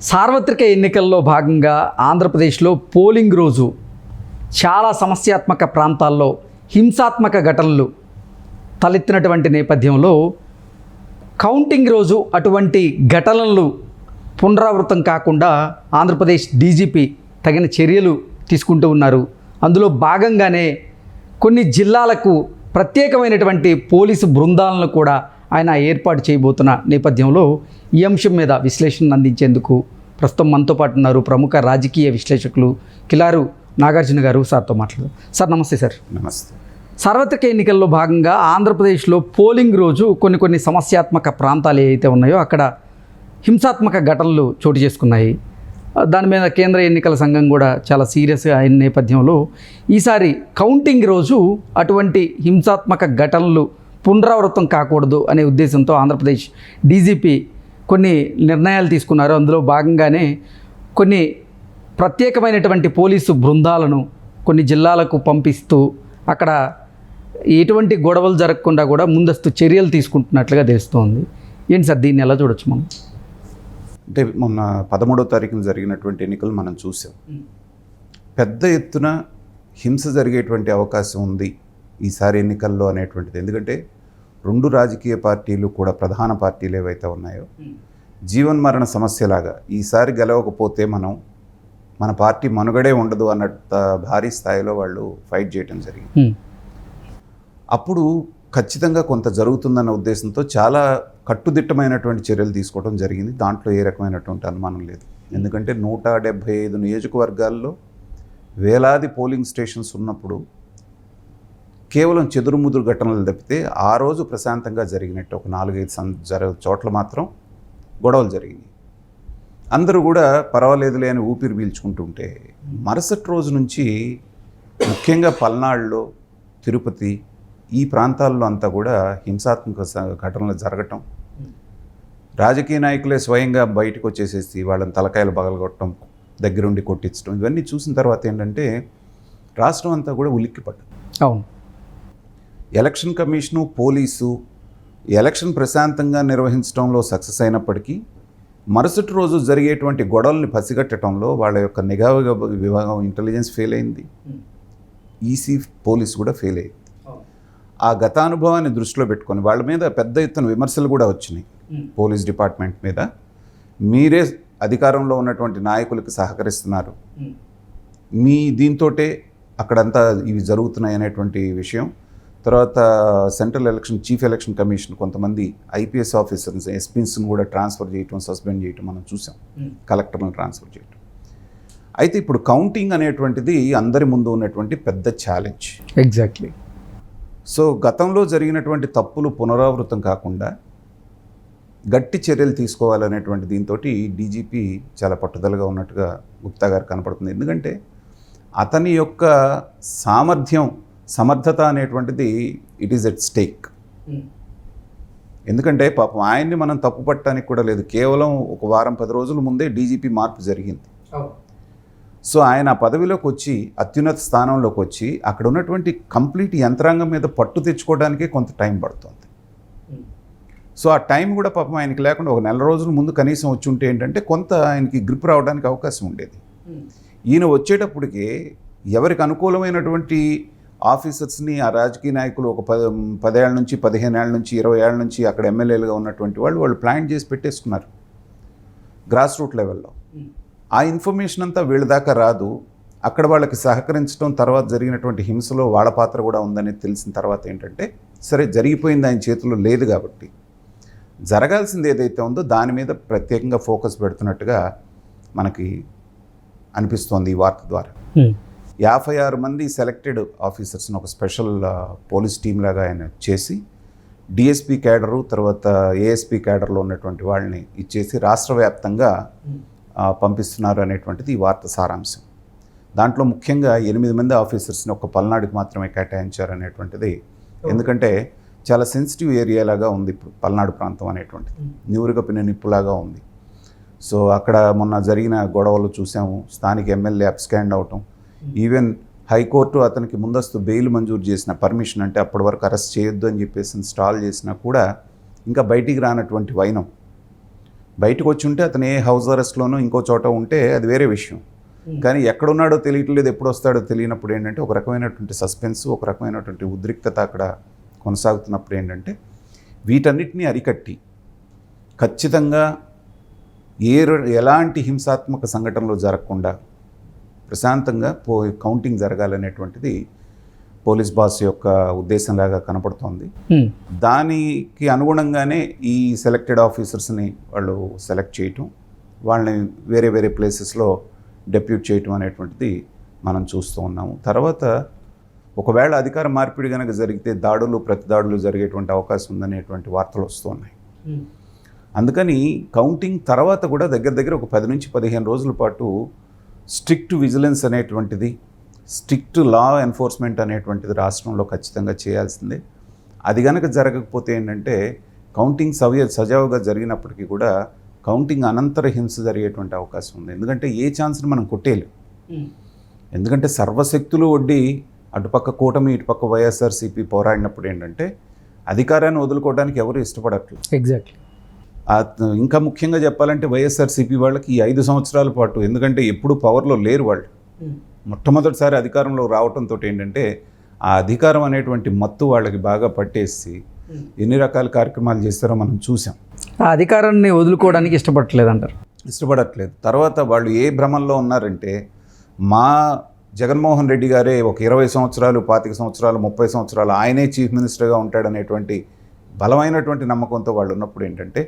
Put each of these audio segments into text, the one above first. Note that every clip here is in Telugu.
సార్వత్రిక ఎన్నికల్లో భాగంగా ఆంధ్రప్రదేశ్లో పోలింగ్ రోజు చాలా సమస్యాత్మక ప్రాంతాల్లో హింసాత్మక ఘటనలు తలెత్తినటువంటి నేపథ్యంలో కౌంటింగ్ రోజు అటువంటి ఘటనలు పునరావృతం కాకుండా ఆంధ్రప్రదేశ్ డీజీపీ తగిన చర్యలు తీసుకుంటూ ఉన్నారు. అందులో భాగంగానే కొన్ని జిల్లాలకు ప్రత్యేకమైనటువంటి పోలీసు బృందాలను కూడా ఆయన ఏర్పాటు చేయబోతున్న నేపథ్యంలో ఈ అంశం మీద విశ్లేషణ అందించేందుకు ప్రస్తుతం మనతో పాటు ఉన్నారు ప్రముఖ రాజకీయ విశ్లేషకులు కిలారు నాగార్జున గారు సార్తో మాట్లాడదాం. సార్ నమస్తే సార్. నమస్తే. సార్వత్రిక ఎన్నికల్లో భాగంగా ఆంధ్రప్రదేశ్లో పోలింగ్ రోజు కొన్ని కొన్ని సమస్యాత్మక ప్రాంతాలు ఏవైతే ఉన్నాయో అక్కడ హింసాత్మక ఘటనలు చోటు చేసుకున్నాయి. దాని మీద కేంద్ర ఎన్నికల సంఘం కూడా చాలా సీరియస్గా అయిన నేపథ్యంలో ఈసారి కౌంటింగ్ రోజు అటువంటి హింసాత్మక ఘటనలు పునరావృతం కాకూడదు అనే ఉద్దేశంతో ఆంధ్రప్రదేశ్ డీజీపీ కొన్ని నిర్ణయాలు తీసుకున్నారు. అందులో భాగంగానే కొన్ని ప్రత్యేకమైనటువంటి పోలీసు బృందాలను కొన్ని జిల్లాలకు పంపిస్తూ అక్కడ ఎటువంటి గొడవలు జరగకుండా కూడా ముందస్తు చర్యలు తీసుకుంటున్నట్లుగా తెలుస్తోంది. ఏంటి సార్ దీన్ని ఎలా చూడొచ్చు మనం? అంటే మొన్న పదమూడో తారీఖున జరిగినటువంటి ఎన్నికలు మనం చూసాం. పెద్ద ఎత్తున హింస జరిగేటువంటి అవకాశం ఉంది ఈసారి ఎన్నికల్లో అనేటువంటిది. ఎందుకంటే రెండు రాజకీయ పార్టీలు కూడా ప్రధాన పార్టీలు ఏవైతే ఉన్నాయో జీవన్ మరణ సమస్యలాగా ఈసారి గెలవకపోతే మనం మన పార్టీ మనుగడే ఉండదు అన్నట్ట భారీ స్థాయిలో వాళ్ళు ఫైట్ చేయడం జరిగింది. అప్పుడు ఖచ్చితంగా కొంత జరుగుతుందన్న ఉద్దేశంతో చాలా కట్టుదిట్టమైనటువంటి చర్యలు తీసుకోవడం జరిగింది. దాంట్లో ఏ రకమైనటువంటి అనుమానం లేదు. ఎందుకంటే నూట డెబ్భై ఐదు నియోజకవర్గాల్లో వేలాది పోలింగ్ స్టేషన్స్ ఉన్నప్పుడు కేవలం చెదురుముదురు ఘటనలు తప్పితే ఆ రోజు ప్రశాంతంగా జరిగినట్టు ఒక నాలుగైదు సం జర చోట్ల మాత్రం గొడవలు జరిగినాయి. అందరూ కూడా పర్వాలేదులే అని ఊపిరి పీల్చుకుంటుంటే మరుసటి రోజు నుంచి ముఖ్యంగా పల్నాడులో తిరుపతి ఈ ప్రాంతాల్లో అంతా కూడా హింసాత్మక ఘటనలు జరగటం రాజకీయ నాయకులే స్వయంగా బయటకు వచ్చేసేసి వాళ్ళని తలకాయలు పగలగొట్టడం దగ్గరుండి కొట్టించడం ఇవన్నీ చూసిన తర్వాత ఏంటంటే రాష్ట్రం అంతా కూడా ఉలిక్కిపడ్డది. అవును. ఎలక్షన్ కమిషను పోలీసు ఎలక్షన్ ప్రశాంతంగా నిర్వహించడంలో సక్సెస్ అయినప్పటికీ మరుసటి రోజు జరిగేటువంటి గొడవల్ని పసిగట్టడంలో వాళ్ళ యొక్క నిఘా విభా- విభాగం ఇంటెలిజెన్స్ ఫెయిల్ అయింది. ఈసీ పోలీస్ కూడా ఫెయిల్ అయింది ఆ గతానుభవాన్ని దృష్టిలో పెట్టుకొని వాళ్ళ మీద పెద్ద ఎత్తున విమర్శలు కూడా వచ్చినాయి పోలీస్ డిపార్ట్మెంట్ మీద. మీరే అధికారంలో ఉన్నటువంటి నాయకులకు సహకరిస్తున్నారు. మీ దీంతోటే అక్కడంతా ఇవి జరుగుతున్నాయి అనేటువంటి విషయం తర్వాత central election chief election commission కొంతమంది ఐపీఎస్ ఆఫీసర్స్ ఎస్పీస్ని కూడా ట్రాన్స్ఫర్ చేయటం సస్పెండ్ చేయటం మనం చూసాం. కలెక్టర్లను ట్రాన్స్ఫర్ చేయటం. అయితే ఇప్పుడు కౌంటింగ్ అనేటువంటిది అందరి ముందు ఉన్నటువంటి పెద్ద ఛాలెంజ్ ఎగ్జాక్ట్లీ సో గతంలో జరిగినటువంటి తప్పులు పునరావృతం కాకుండా గట్టి చర్యలు తీసుకోవాలనేటువంటి దీంతో డీజీపీ చాలా పట్టుదలగా ఉన్నట్టుగా గుప్తా గారు కనపడుతుంది. ఎందుకంటే అతని యొక్క సామర్థ్యం సమర్థత అనేటువంటిది ఇట్ ఈస్ ఎట్ స్టేక్ ఎందుకంటే పాపం ఆయన్ని మనం తప్పు పట్టడానికి కూడా లేదు. కేవలం ఒక వారం పది రోజుల ముందే డీజీపీ మార్పు జరిగింది. సో ఆయన ఆ పదవిలోకి వచ్చి అత్యున్నత స్థానంలోకి వచ్చి అక్కడ ఉన్నటువంటి కంప్లీట్ యంత్రాంగం మీద పట్టు తెచ్చుకోవడానికే కొంత టైం పడుతుంది. సో ఆ టైం కూడా పాపం ఆయనకి లేకుండా ఒక నెల రోజుల ముందు కనీసం వచ్చి ఉంటే ఏంటంటే కొంత ఆయనకి గ్రిప్ రావడానికి అవకాశం ఉండేది. ఈయన వచ్చేటప్పటికి ఎవరికి అనుకూలమైనటువంటి ఆఫీసర్స్ని ఆ రాజకీయ నాయకులు ఒక పద పదేళ్ళ నుంచి పదిహేను ఏళ్ళ నుంచి ఇరవై ఏళ్ళ నుంచి అక్కడ ఎమ్మెల్యేలుగా ఉన్నటువంటి వాళ్ళు వాళ్ళు ప్లాన్ చేసి పెట్టేసుకున్నారు. గ్రాస్ రూట్ లెవెల్లో ఆ ఇన్ఫర్మేషన్ అంతా వీళ్ళ దాకా రాదు. అక్కడ వాళ్ళకి సహకరించడం తర్వాత జరిగినటువంటి హింసలో వాళ్ళ పాత్ర కూడా ఉందని తెలిసిన తర్వాత ఏంటంటే సరే జరిగిపోయింది ఆయన చేతిలో లేదు కాబట్టి. జరగాల్సింది ఏదైతే ఉందో దాని మీద ప్రత్యేకంగా ఫోకస్ పెడుతున్నట్టుగా మనకి అనిపిస్తోంది ఈ వార్త ద్వారా. యాభై ఆరు మంది సెలెక్టెడ్ ఆఫీసర్స్ని ఒక స్పెషల్ పోలీస్ టీం లాగా ఆయన చేసి డిఎస్పీ క్యాడరు తర్వాత ఏఎస్పీ క్యాడర్లో ఉన్నటువంటి వాళ్ళని ఇచ్చేసి రాష్ట్ర వ్యాప్తంగా పంపిస్తున్నారు అనేటువంటిది ఈ వార్త సారాంశం. దాంట్లో ముఖ్యంగా ఎనిమిది మంది ఆఫీసర్స్ని ఒక పల్నాడుకి మాత్రమే కేటాయించారు అనేటువంటిది. ఎందుకంటే చాలా సెన్సిటివ్ ఏరియా లాగా ఉంది ఇప్పుడు పల్నాడు ప్రాంతం అనేటువంటిది. నివురుగపిన నిప్పులాగా ఉంది. సో అక్కడ మొన్న జరిగిన గొడవలు చూసాము. స్థానిక ఎమ్మెల్యే అబ్స్కాండ్ అవటం ఈవెన్ హైకోర్టు అతనికి ముందస్తు బెయిల్ మంజూరు చేసిన పర్మిషన్ అంటే అప్పటి వరకు అరెస్ట్ చేయొద్దు అని చెప్పేసి స్టాల్ చేసినా కూడా ఇంకా బయటికి రానటువంటి వైనం. బయటకు వచ్చి ఉంటే అతను ఏ హౌస్ అరెస్ట్లోనో ఇంకో చోట ఉంటే అది వేరే విషయం. కానీ ఎక్కడున్నాడో తెలియట్లేదు ఎప్పుడు వస్తాడో తెలియనప్పుడు ఏంటంటే ఒక రకమైనటువంటి సస్పెన్స్ ఒక రకమైనటువంటి ఉద్రిక్తత అక్కడ కొనసాగుతున్నప్పుడు ఏంటంటే వీటన్నిటిని అరికట్టి ఖచ్చితంగా ఏ ఎలాంటి హింసాత్మక సంఘటనలు జరగకుండా ప్రశాంతంగా పో కౌంటింగ్ జరగాలనేటువంటిది పోలీస్ బాస్ యొక్క ఉద్దేశంలాగా కనపడుతోంది. దానికి అనుగుణంగానే ఈ సెలెక్టెడ్ ఆఫీసర్స్ని వాళ్ళు సెలెక్ట్ చేయటం వాళ్ళని వేరే వేరే ప్లేసెస్లో డెప్యూట్ చేయటం అనేటువంటిది మనం చూస్తూ ఉన్నాము. తర్వాత ఒకవేళ అధికార మార్పిడి కనుక జరిగితే దాడులు ప్రతి దాడులు జరిగేటువంటి అవకాశం ఉందనేటువంటి వార్తలు వస్తూ ఉన్నాయి. అందుకని కౌంటింగ్ తర్వాత కూడా దగ్గర దగ్గర ఒక పది నుంచి పదిహేను రోజుల పాటు స్ట్రిక్ట్ విజిలెన్స్ అనేటువంటిది స్ట్రిక్ట్ లా ఎన్ఫోర్స్మెంట్ అనేటువంటిది రాష్ట్రంలో ఖచ్చితంగా చేయాల్సిందే. అది కనుక జరగకపోతే ఏంటంటే కౌంటింగ్ సవ్య సజావుగా జరిగినప్పటికీ కూడా కౌంటింగ్ అనంతర హింస జరిగేటువంటి అవకాశం ఉంది. ఎందుకంటే ఏ ఛాన్స్ని మనం కొట్టేయలేం. ఎందుకంటే సర్వశక్తులు వడ్డీ అటుపక్క కూటమి ఇటుపక్క వైఎస్ఆర్సీపీ పోరాడినప్పుడు ఏంటంటే అధికారాన్ని వదులుకోవడానికి ఎవరు ఇష్టపడట్లేదు. ఎగ్జాక్ట్లీ ఇంకా ముఖ్యంగా చెప్పాలంటే వైఎస్ఆర్సీపీ వాళ్ళకి ఈ ఐదు సంవత్సరాల పాటు ఎందుకంటే ఎప్పుడు పవర్లో లేరు వాళ్ళు. మొట్టమొదటిసారి అధికారంలో రావడంతో ఏంటంటే ఆ అధికారం అనేటువంటి మత్తు వాళ్ళకి బాగా పట్టేసి ఎన్ని రకాల కార్యక్రమాలు చేస్తారో మనం చూసాం ఆ అధికారాన్ని వదులుకోవడానికి ఇష్టపడట్లేదు అంటారు ఇష్టపడట్లేదు. తర్వాత వాళ్ళు ఏ భ్రమంలో ఉన్నారంటే మా జగన్మోహన్ రెడ్డి గారే ఒక ఇరవై సంవత్సరాలు పాతిక సంవత్సరాలు ముప్పై సంవత్సరాలు ఆయనే చీఫ్ మినిస్టర్గా ఉంటాడనేటువంటి బలమైనటువంటి నమ్మకంతో వాళ్ళు ఉన్నప్పుడు ఏంటంటే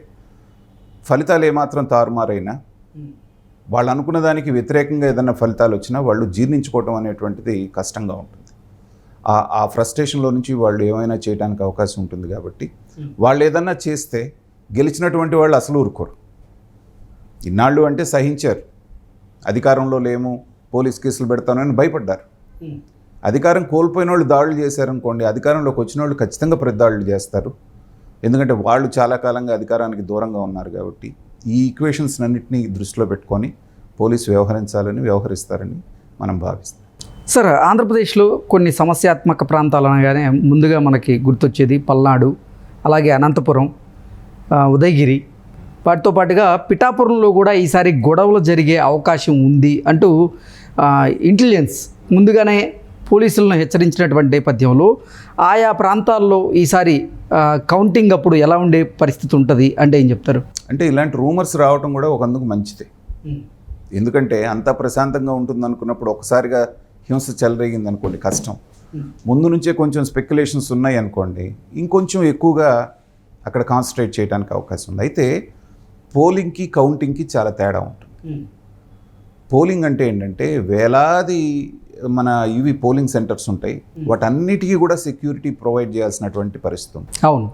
ఫలితాలు ఏమాత్రం తారుమారైనా వాళ్ళు అనుకున్న దానికి వ్యతిరేకంగా ఏదైనా ఫలితాలు వచ్చినా వాళ్ళు జీర్ణించుకోవటం అనేటువంటిది కష్టంగా ఉంటుంది. ఆ ఆ ఫ్రస్ట్రేషన్లో నుంచి వాళ్ళు ఏమైనా చేయడానికి అవకాశం ఉంటుంది కాబట్టి వాళ్ళు ఏదన్నా చేస్తే గెలిచినటువంటి వాళ్ళు అసలు ఊరుకోరు. ఇన్నాళ్ళు అంటే సహించారు. అధికారంలో లేము పోలీస్ కేసులు పెడతానని భయపడ్డారు. అధికారం కోల్పోయిన వాళ్ళు దాడులు చేశారనుకోండి అధికారంలోకి వచ్చిన వాళ్ళు ఖచ్చితంగా ప్రతిదాడులు చేస్తారు. ఎందుకంటే వాళ్ళు చాలా కాలంగా అధికారానికి దూరంగా ఉన్నారు కాబట్టి ఈ ఈక్వేషన్స్ అన్నింటినీ దృష్టిలో పెట్టుకొని పోలీసు వ్యవహరించాలని వ్యవహరిస్తారని మనం భావిస్తాం. సార్ ఆంధ్రప్రదేశ్లో కొన్ని సమస్యాత్మక ప్రాంతాలు అనగానే ముందుగా మనకి గుర్తొచ్చేది పల్నాడు అలాగే అనంతపురం ఉదయగిరి. వాటితో పాటుగా పిఠాపురంలో కూడా ఈసారి గొడవలు జరిగే అవకాశం ఉంది అంటూ ఇంటెలిజెన్స్ ముందుగానే పోలీసులను హెచ్చరించినటువంటి నేపథ్యంలో ఆయా ప్రాంతాల్లో ఈసారి కౌంటింగ్ అప్పుడు ఎలా ఉండే పరిస్థితి ఉంటుంది అంటే ఏం చెప్తారు? అంటే ఇలాంటి రూమర్స్ రావటం కూడా ఒకందుకు మంచిదే. ఎందుకంటే అంతా ప్రశాంతంగా ఉంటుంది అనుకున్నప్పుడు ఒకసారిగా హింస చెలరేగింది అనుకోండి కష్టం ముందు నుంచే కొంచెం స్పెక్యులేషన్స్ ఉన్నాయి అనుకోండి ఇంకొంచెం ఎక్కువగా అక్కడ కాన్సన్ట్రేట్ చేయడానికి అవకాశం ఉంది. అయితే పోలింగ్కి కౌంటింగ్కి చాలా తేడా ఉంటుంది. పోలింగ్ అంటే ఏంటంటే వేలాది మన ఇవి పోలింగ్ సెంటర్స్ ఉంటాయి. వాటన్నిటికీ కూడా సెక్యూరిటీ ప్రొవైడ్ చేయాల్సినటువంటి పరిస్థితి ఉంది. అవును.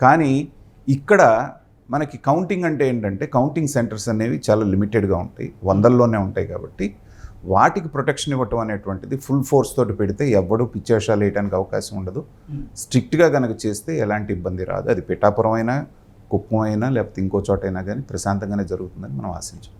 కానీ ఇక్కడ మనకి కౌంటింగ్ అంటే ఏంటంటే కౌంటింగ్ సెంటర్స్ అనేవి చాలా లిమిటెడ్గా ఉంటాయి. వందల్లోనే ఉంటాయి కాబట్టి వాటికి ప్రొటెక్షన్ ఇవ్వటం అనేటువంటిది ఫుల్ ఫోర్స్ తోటి పెడితే ఎవ్వడూ పిచ్చేషాలు వేయడానికి అవకాశం ఉండదు. స్ట్రిక్ట్గా కనుక చేస్తే ఎలాంటి ఇబ్బంది రాదు. అది పిఠాపురం అయినా కుప్పం అయినా లేకపోతే ఇంకో చోట అయినా కానీ ప్రశాంతంగానే జరుగుతుందని మనం ఆశించవచ్చు.